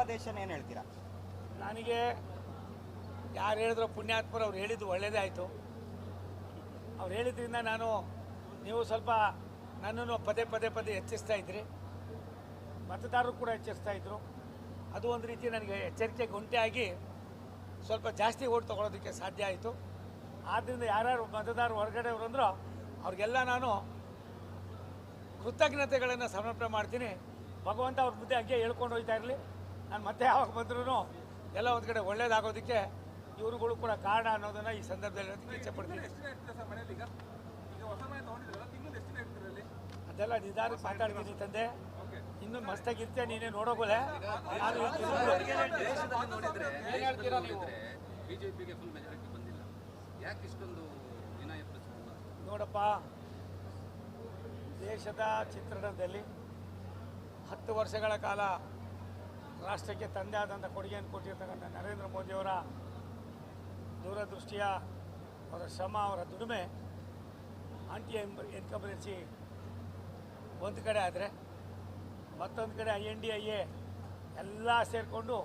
ಜನಾದೇಶನ ಏನು ಹೇಳ್ತೀರಾ? ನನಗೆ ಯಾರು ಹೇಳಿದ್ರು ಪುಣ್ಯಾತ್ಮರು ಅವ್ರು ಹೇಳಿದ್ದು ಒಳ್ಳೇದೇ ಆಯಿತು. ಅವ್ರು ಹೇಳಿದ್ರಿಂದ ನಾನು ನೀವು ಸ್ವಲ್ಪ ನನ್ನನ್ನು ಪದೇ ಪದೇ ಪದೇ ಎಚ್ಚರಿಸ್ತಾ ಇದ್ರಿ. ಮತದಾರರು ಕೂಡ ಎಚ್ಚರಿಸ್ತಾ ಇದ್ರು. ಅದು ಒಂದು ರೀತಿ ನನಗೆ ಎಚ್ಚರಿಕೆ ಗುಂಟೆ ಆಗಿ ಸ್ವಲ್ಪ ಜಾಸ್ತಿ ಓಟ್ ತೊಗೊಳೋದಕ್ಕೆ ಸಾಧ್ಯ ಆಯಿತು. ಆದ್ದರಿಂದ ಯಾರ್ಯಾರು ಮತದಾರರು ಹೊರಗಡೆ ಅಂದ್ರೋ ಅವ್ರಿಗೆಲ್ಲ ನಾನು ಕೃತಜ್ಞತೆಗಳನ್ನು ಸಮರ್ಪಣೆ ಮಾಡ್ತೀನಿ. ಭಗವಂತ ಅವ್ರ ಮುದ್ದೆ ಹಾಗೆ ಹೇಳ್ಕೊಂಡು ಹೋಗ್ತಾ ಇರಲಿ. ನಾನು ಮತ್ತೆ ಯಾವಾಗ ಬಂದ್ರೂ ಎಲ್ಲ ಒಂದು ಕಡೆ ಒಳ್ಳೇದಾಗೋದಕ್ಕೆ ಇವರುಗಳು ಕೂಡ ಕಾರಣ ಅನ್ನೋದನ್ನು ಈ ಸಂದರ್ಭದಲ್ಲಿ ಇಚ್ಛೆ ಪಡ್ತೀನಿ. ಅದೆಲ್ಲ ನಿಧಾನಕ್ಕೆ ಮಾತಾಡ್ತೀನಿ ತಂದೆ. ಇನ್ನು ಮಸ್ತಾಗಿರ್ತೇ ನೀನೇ ನೋಡೋಗೋಲೆ. ನೋಡಪ್ಪ ದೇಶದ ಚಿತ್ರಣದಲ್ಲಿ ಹತ್ತು ವರ್ಷಗಳ ಕಾಲ ರಾಷ್ಟ್ರಕ್ಕೆ ತಂದೆ ಆದಂಥ ಕೊಡುಗೆಯನ್ನು ಕೊಟ್ಟಿರ್ತಕ್ಕಂಥ ನರೇಂದ್ರ ಮೋದಿಯವರ ದೂರದೃಷ್ಟಿಯ ಅವರ ಶ್ರಮ, ಅವರ ದುಡಿಮೆ ಆಂಟಿ ಎನ್ಕಂಬರೆನ್ಸಿ ಒಂದು ಕಡೆ ಆದರೆ ಮತ್ತೊಂದು ಕಡೆ I N D I A ಎಲ್ಲ ಸೇರಿಕೊಂಡು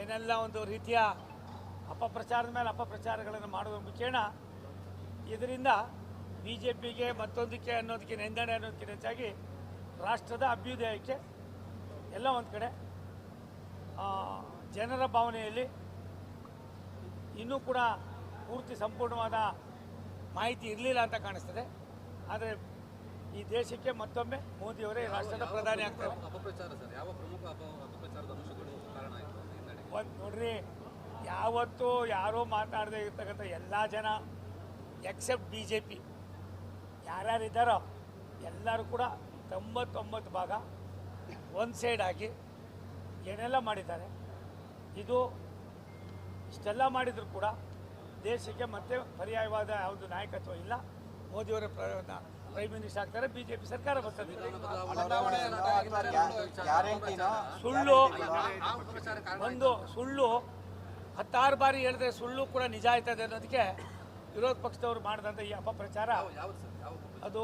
ಏನೆಲ್ಲ ಒಂದು ರೀತಿಯ ಅಪಪ್ರಚಾರದ ಮೇಲೆ ಅಪಪ್ರಚಾರಗಳನ್ನು ಮಾಡುವ ಮುಖೇಣ ಇದರಿಂದ ಬಿ ಜೆ ಪಿಗೆ ಮತ್ತೊಂದಕ್ಕೆ ಅನ್ನೋದಕ್ಕೆ, ನಿಂದಣೆ ಅನ್ನೋದಕ್ಕಿಂತ ಹೆಚ್ಚಾಗಿ ರಾಷ್ಟ್ರದ ಅಭ್ಯುದಯಕ್ಕೆ ಎಲ್ಲ ಒಂದು ಕಡೆ ಜನರ ಭಾವನೆಯಲ್ಲಿ ಇನ್ನೂ ಕೂಡ ಪೂರ್ತಿ ಸಂಪೂರ್ಣವಾದ ಮಾಹಿತಿ ಇರಲಿಲ್ಲ ಅಂತ ಕಾಣಿಸ್ತದೆ. ಆದರೆ ಈ ದೇಶಕ್ಕೆ ಮತ್ತೊಮ್ಮೆ ಮೋದಿಯವರೇ ರಾಷ್ಟ್ರದ ಪ್ರಧಾನಿ ಆಗ್ತಾರೆ. ಒಂದು ನೋಡ್ರಿ ಯಾವತ್ತೂ ಯಾರೂ ಮಾತಾಡದೇ ಇರ್ತಕ್ಕಂಥ ಎಲ್ಲ ಜನ ಎಕ್ಸೆಪ್ಟ್ ಬಿ ಜೆ ಪಿ ಯಾರ್ಯಾರಿದ್ದಾರೋ ಎಲ್ಲರೂ ಕೂಡ ತೊಂಬತ್ತೊಂಬತ್ತು ಭಾಗ ಒಂದು ಸೈಡ್ ಆಗಿ ಏನೆಲ್ಲ ಮಾಡಿದ್ದಾರೆ? ಇದು ಇಷ್ಟೆಲ್ಲ ಮಾಡಿದರೂ ಕೂಡ ದೇಶಕ್ಕೆ ಮತ್ತೆ ಪರ್ಯಾಯವಾದ ಯಾವುದು ನಾಯಕತ್ವ ಇಲ್ಲ. ಮೋದಿಯವರ ಪ್ರೈಮ್ ಮಿನಿಸ್ಟರ್ ಆಗ್ತಾರೆ, ಬಿಜೆಪಿ ಸರ್ಕಾರ ಬರ್ತದೆ. ಸುಳ್ಳು, ಒಂದು ಸುಳ್ಳು, ಹತ್ತಾರು ಬಾರಿ ಹೇಳಿದ್ರೆ ಸುಳ್ಳು ಕೂಡ ನಿಜ ಆಯ್ತದೆ ಅನ್ನೋದಕ್ಕೆ ವಿರೋಧ ಪಕ್ಷದವರು ಮಾಡಿದಂಥ ಈ ಅಪಪ್ರಚಾರ? ಅದು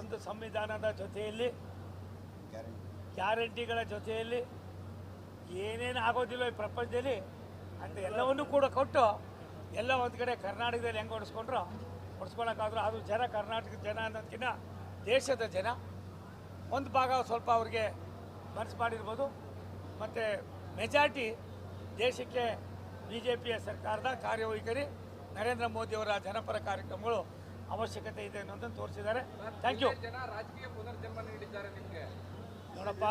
ಒಂದು ಸಂವಿಧಾನದ ಜೊತೆಯಲ್ಲಿ, ಗ್ಯಾರಂಟಿ. ಗ್ಯಾರಂಟಿಗಳ ಜೊತೆಯಲ್ಲಿ ಏನೇನು ಆಗೋದಿಲ್ಲ ಈ ಪ್ರಪಂಚದಲ್ಲಿ. ಅಂತ ಎಲ್ಲವನ್ನೂ ಕೂಡ ಕೊಟ್ಟು ಎಲ್ಲ ಒಂದು ಕಡೆ ಕರ್ನಾಟಕದಲ್ಲಿ ಹೆಂಗೆ ಹೊಡಿಸ್ಕೊಂಡ್ರು ಹೊಡಿಸ್ಕೊಳಕ್ಕಾದ್ರೂ ಅದು ಜನ ಕರ್ನಾಟಕದ ಜನ ಅನ್ನೋದಕ್ಕಿಂತ ದೇಶದ ಜನ. ಒಂದು ಭಾಗ ಸ್ವಲ್ಪ ಅವ್ರಿಗೆ ಮನಸ್ಸು ಮಾಡಿರ್ಬೋದು. ಮತ್ತು ಮೆಜಾರಿಟಿ ದೇಶಕ್ಕೆ ಬಿ ಜೆ ಪಿಯ ಸರ್ಕಾರದ ಕಾರ್ಯವೈಖರಿ ನರೇಂದ್ರ ಮೋದಿಯವರ ಜನಪರ ಕಾರ್ಯಕ್ರಮಗಳು ಅವಶ್ಯಕತೆ ಇದೆ ಅನ್ನೋದನ್ನು ತೋರಿಸಿದ್ದಾರೆ. ಥ್ಯಾಂಕ್ ಯು ಜನ ರಾಜಕೀಯ ಪುನರ್ಜನ್ಮ ನೀಡಿದ್ದಾರೆ ನಿಮ್ಗೆ. ನೋಡಪ್ಪ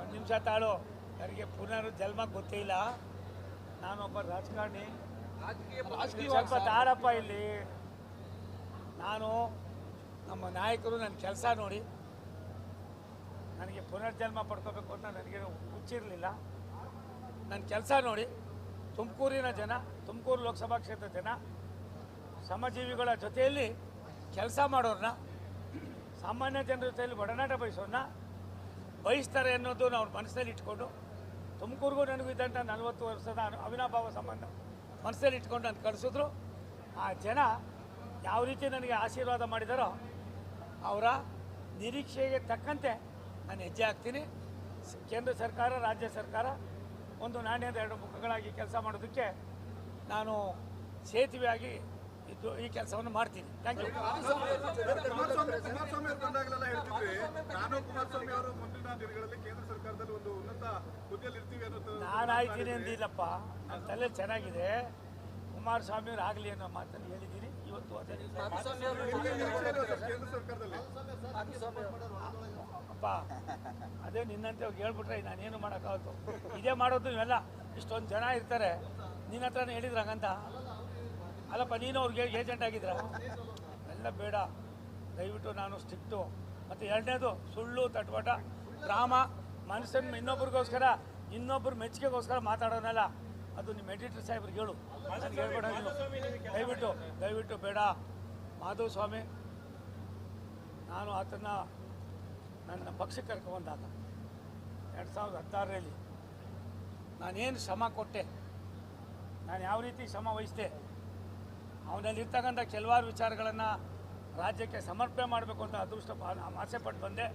ಒಂದು ನಿಮಿಷ ತಾಳು. ನನಗೆ ಪುನರ್ ಜನ್ಮ ಗೊತ್ತೇ ಇಲ್ಲ. ನಾನೊಬ್ಬ ರಾಜಕಾರಣಿ. ಸ್ವಲ್ಪ ತಾಳಪ್ಪ ಇಲ್ಲಿ. ನಾನು ನಮ್ಮ ನಾಯಕರು ನನ್ನ ಕೆಲಸ ನೋಡಿ. ನನಗೆ ಪುನರ್ಜನ್ಮ ಪಡ್ಕೋಬೇಕು ಅಂತ ನನಗೆ ಹುಚ್ಚಿರಲಿಲ್ಲ. ನನ್ನ ಕೆಲಸ ನೋಡಿ. ತುಮಕೂರಿನ ಜನ ತುಮಕೂರು ಲೋಕಸಭಾ ಕ್ಷೇತ್ರದ ಜನ ಸಮಜೀವಿಗಳ ಜೊತೆಯಲ್ಲಿ ಕೆಲಸ ಮಾಡೋರನ್ನ ಸಾಮಾನ್ಯ ಜನರ ಜೊತೆಯಲ್ಲಿ ಒಡನಾಟ ಬಯಸೋಣ ಬಯಸ್ತಾರೆ ಅನ್ನೋದು ನಾವು ಮನಸ್ಸಲ್ಲಿ ಇಟ್ಕೊಂಡು, ತುಮಕೂರಿಗೂ ನನಗೂ ಇದ್ದಂಥ ನಲವತ್ತು ವರ್ಷದ ಅವಿನಾಭಾವ ಸಂಬಂಧ ಮನಸ್ಸಲ್ಲಿ ಇಟ್ಕೊಂಡು ನಾನು ಕಳಿಸಿದ್ರು. ಆ ಜನ ಯಾವ ರೀತಿ ನನಗೆ ಆಶೀರ್ವಾದ ಮಾಡಿದಾರೋ ಅವರ ನಿರೀಕ್ಷೆಗೆ ತಕ್ಕಂತೆ ನಾನು ಹೆಜ್ಜೆ ಹಾಕ್ತೀನಿ. ಕೇಂದ್ರ ಸರ್ಕಾರ, ರಾಜ್ಯ ಸರ್ಕಾರ ಒಂದು ನಾಣ್ಯದ ಎರಡು ಮುಖಗಳಾಗಿ ಕೆಲಸ ಮಾಡೋದಕ್ಕೆ ನಾನು ಸೇತುವೆಯಾಗಿ ಇದ್ದು ಈ ಕೆಲಸವನ್ನು ಮಾಡ್ತೀನಿ. ಥ್ಯಾಂಕ್ ಯು ಕುಮಾರಸ್ವಾಮಿ ಬಂದಾಗಲೆಲ್ಲ ಹೇಳ್ತಿದ್ರಿ ನಾನು ಕುಮಾರಸ್ವಾಮಿ ಅವರು ಮುಂದಿನ ದಿನಗಳಲ್ಲಿ ಕೇಂದ್ರ ಸರ್ಕಾರದಲ್ಲಿ ಒಂದು ಉನ್ನತ ಹುದ್ದೆಯಲ್ಲಿ ಇರ್ತೀವಿ ಅನ್ನೋ ನಾನು ಆಯ್ತೀನಿ ಅಂದಿಲ್ಲಪ್ಪ. ನನ್ನ ತಲೆ ಚೆನ್ನಾಗಿದೆ. ಕುಮಾರಸ್ವಾಮಿ ಅವ್ರು ಆಗಲಿ ಅನ್ನೋ ಮಾತನ್ನು ಹೇಳಿದ್ದೀನಿ. ಇವತ್ತು ಅದೇ ಕೇಂದ್ರ ಸರ್ಕಾರದಲ್ಲಿ? ಅಪ್ಪ ಅದೇ ನಿನ್ನಂತೆ ಅವ್ರು ಹೇಳ್ಬಿಟ್ರೆ ನಾನೇನು ಮಾಡೋಕ್ಕಾಗತ್ತು. ಇದೇ ಮಾಡೋದು ಇವೆಲ್ಲ ಇಷ್ಟೊಂದು ಜನ ಇರ್ತಾರೆ. ನಿನ್ನ ಹತ್ರನೇ ಹೇಳಿದ್ರ ಹಂಗಂತ. ಅಲ್ಲಪ್ಪ ನೀನು ಅವ್ರಿಗೆ ಏಜೆಂಟ್ ಆಗಿದ್ರ? ಎಲ್ಲ ಬೇಡ. ದಯವಿಟ್ಟು ನಾನು ಸ್ಟ್ರಿಕ್ಟು. ಮತ್ತು ಎರಡನೇದು ಸುಳ್ಳು ತಟ್ಪಾಟ ಡ್ರಾಮ. ಮನುಷ್ಯನ ಇನ್ನೊಬ್ರಿಗೋಸ್ಕರ ಇನ್ನೊಬ್ಬರ ಮೆಚ್ಚುಗೆಗೋಸ್ಕರ ಮಾತಾಡೋನಲ್ಲ. ಅದು ನಿಮ್ಮ ಎಡಿಟರ್ ಸಾಹೇಬ್ರಿಗೆ ಹೇಳು. ಹೇಳ್ಬೇಡ ನೀನು ದಯವಿಟ್ಟು ದಯವಿಟ್ಟು ಬೇಡ. ಮಾಧವ ಸ್ವಾಮಿ ನಾನು ಆತನ ನನ್ನ ಪಕ್ಷಕ್ಕೆ ಕರ್ಕೊಂಡಾಗ ಎರಡು ಸಾವಿರದ ಹದಿನಾರರಲ್ಲಿ. ನಾನೇನು ಶ್ರಮ ಕೊಟ್ಟೆ? ನಾನು ಯಾವ ರೀತಿ ಶ್ರಮ ವಹಿಸಿದೆ? ಅವನಲ್ಲಿರ್ತಕ್ಕಂಥ ಕೆಲವಾರು ವಿಚಾರಗಳನ್ನು ರಾಜ್ಯಕ್ಕೆ ಸಮರ್ಪಣೆ ಮಾಡಬೇಕು ಅಂತ ಅದೃಷ್ಟ ಆಸೆ ಪಟ್ಟು ಬಂದೆ.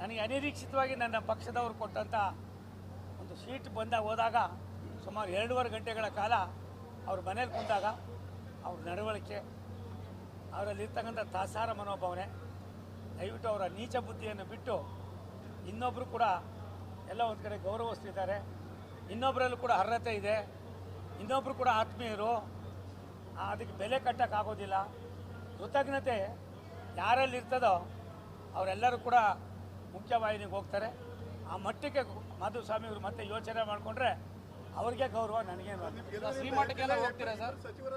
ನನಗೆ ಅನಿರೀಕ್ಷಿತವಾಗಿ ನನ್ನ ಪಕ್ಷದವರು ಕೊಟ್ಟಂಥ ಒಂದು ಸೀಟ್ ಬಂದಾಗ ಹೋದಾಗ ಸುಮಾರು ಎರಡೂವರೆ ಗಂಟೆಗಳ ಕಾಲ ಅವ್ರ ಮನೇಲಿ ಕುಂತಾಗ ಅವ್ರ ನಡವಳಿಕೆ ಅವರಲ್ಲಿರ್ತಕ್ಕಂಥ ತಾಸಾರ ಮನೋಭಾವನೆ, ದಯವಿಟ್ಟು ಅವರ ನೀಚ ಬುದ್ಧಿಯನ್ನು ಬಿಟ್ಟು ಇನ್ನೊಬ್ಬರು ಕೂಡ ಎಲ್ಲ ಒಂದು ಕಡೆ ಗೌರವಿಸ್ತಿದ್ದಾರೆ. ಇನ್ನೊಬ್ಬರಲ್ಲೂ ಕೂಡ ಅರ್ಹತೆ ಇದೆ. ಇನ್ನೊಬ್ಬರು ಕೂಡ ಆತ್ಮೀಯರು. ಅದಕ್ಕೆ ಬೆಲೆ ಕಟ್ಟೋಕ್ಕಾಗೋದಿಲ್ಲ ಕೃತಜ್ಞತೆ ಯಾರಲ್ಲಿ ಇರ್ತದೋ ಅವರೆಲ್ಲರೂ ಕೂಡ ಮುಖ್ಯವಾಹಿನಿಗೆ ಹೋಗ್ತಾರೆ. ಆ ಮಟ್ಟಕ್ಕೆ ಮಾಧುಸ್ವಾಮಿಯವರು ಮತ್ತೆ ಯೋಚನೆ ಮಾಡಿಕೊಂಡ್ರೆ ಅವ್ರಿಗೆ ಗೌರವ ನನಗೇನು ಶ್ರೀಮಠಕ್ಕೆಲ್ಲ ಹೋಗ್ತೀರಾ ಸರ್? ಸಚಿವರ